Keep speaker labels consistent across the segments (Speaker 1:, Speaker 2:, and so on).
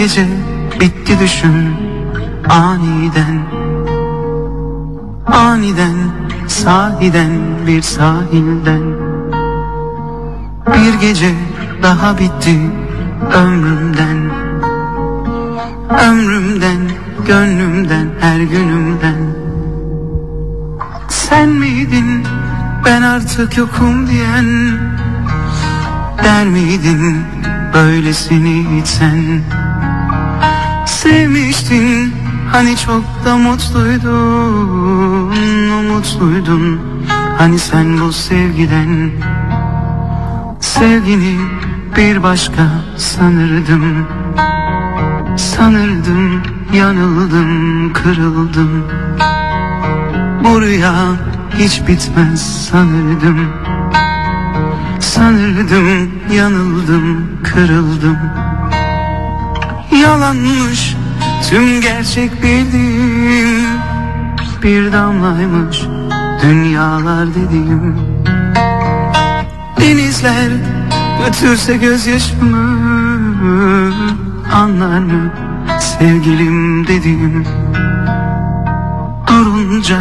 Speaker 1: gece bitti düşün aniden. Aniden sahiden bir sahilden. Bir gece daha bitti ömrümden. Ömrümden, gönlümden, her günümden. Sen miydin ben artık yokum diyen? Der miydin böylesini hiç sen Sevmiştin. Hani çok da mutluydun Umutluydun. Hani sen bu sevgiden Sevgini bir başka sanırdım. Sanırdım yanıldım kırıldım. Bu rüya hiç bitmez sanırdım. Sanırdım yanıldım kırıldım Yalanmış tüm gerçek bildiğim Bir damlaymış dünyalar dediğim. Denizler götürse gözyaşımı Anlar mı sevgilim dediğim? Durunca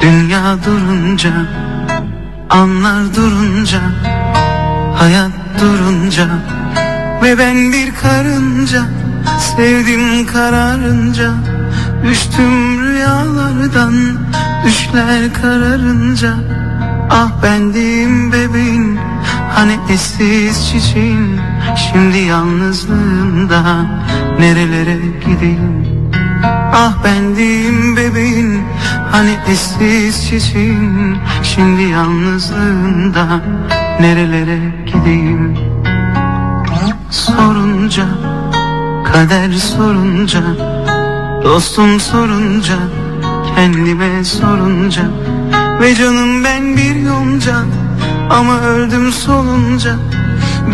Speaker 1: dünya durunca Anlar durunca Hayat durunca Ve ben bir karınca Sevdim kararınca Düştüm rüyalardan Düşler kararınca. Ah bendim bebeğin Hani eşsiz çiçeğin Şimdi yalnızlığında Nerelere gideyim? Ah bendim bebeğin Hani eşsiz çiçeğin Şimdi yalnızlığında Nerelere gideyim Sorunca Kader sorunca Dostum sorunca Kendime sorunca Ve canım ben bir yonca Ama öldüm solunca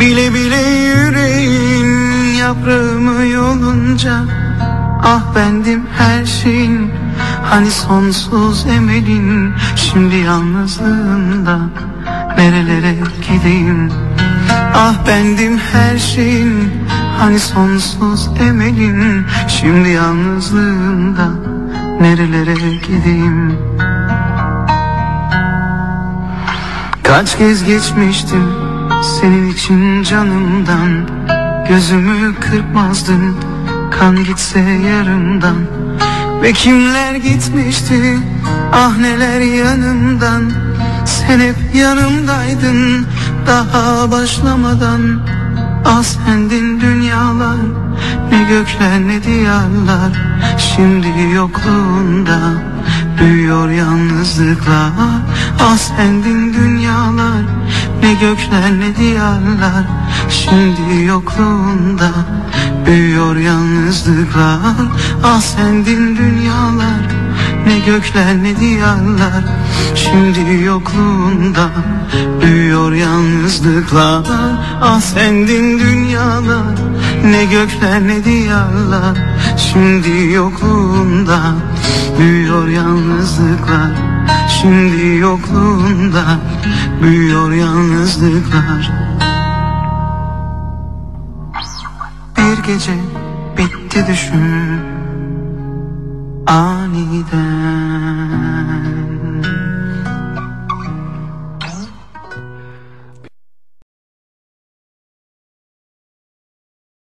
Speaker 1: Bile bile yüreğin Yaprağımı yolunca Ah bendim her şeyin Hani sonsuz emelin Şimdi yalnızlığında Nerelere gideyim Ah bendim her şeyin Hani sonsuz emelin. Şimdi yalnızlığında Nerelere gideyim? Kaç kez geçmiştim Senin için canımdan. Gözümü kırpmazdın Kan gitse yarımdan Ve kimler gitmişti Ah neler yanımdan. Sen hep yanımdaydın Daha başlamadan sendin dünyalar Ne gökler ne diyarlar Şimdi yokluğunda Büyüyor yalnızlıklar. Ah sendin dünyalar Ne gökler ne diyarlar Şimdi yokluğunda Büyüyor yalnızlıklar. Sendin dünyalar Ne gökler ne diyarlar. Şimdi yokluğunda Büyüyor yalnızlıklar. Ah sendin dünyalar Ne gökler ne diyarlar. Şimdi yokluğunda Büyüyor yalnızlıklar. Şimdi yokluğunda Büyüyor yalnızlıklar. Bir gece bitti düşün Aniden